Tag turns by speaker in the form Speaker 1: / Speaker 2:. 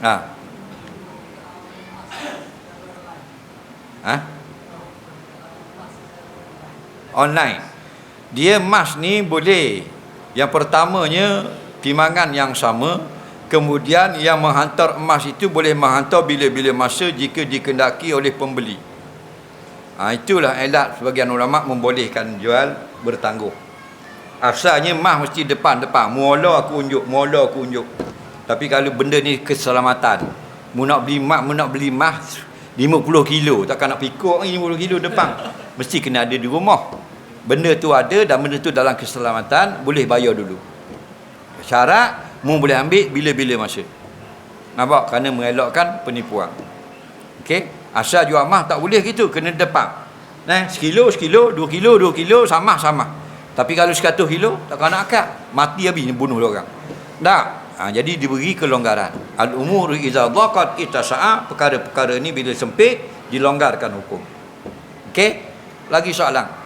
Speaker 1: Ha. Ha? Online. Dia emas ni boleh. Yang pertamanya timbangan yang sama. Kemudian yang menghantar emas itu boleh menghantar bila-bila masa jika dikendaki oleh pembeli. Ha, itulah elat sebagian ulama membolehkan jual bertangguh. Asalnya emas mesti depan-depan. Mula aku unjuk, mula aku unjuk. Tapi kalau benda ni keselamatan. Mu nak beli emas, mu nak beli emas 50 kilo. Takkan nak pikuk ni 50 kilo depan. Mesti kena ada di rumah. Benda tu ada dan benda tu dalam keselamatan, boleh bayar dulu. Syarat, mu boleh ambil bila-bila masa. Nampak? Kerana mengelakkan penipuan. Okey? Asal jual emas tak boleh gitu, kena depan. Nah, sekilo, sekilo, dua kilo, dua kilo, sama, sama. Tapi kalau sekatus kilo, takkan nak akad. Mati habis bunuh orang. Tak. Ha, jadi diberi kelonggaran. Al-umur iza dhaqat itasa'a. Perkara-perkara ni bila sempit, dilonggarkan hukum. Okey? Lagi soalan.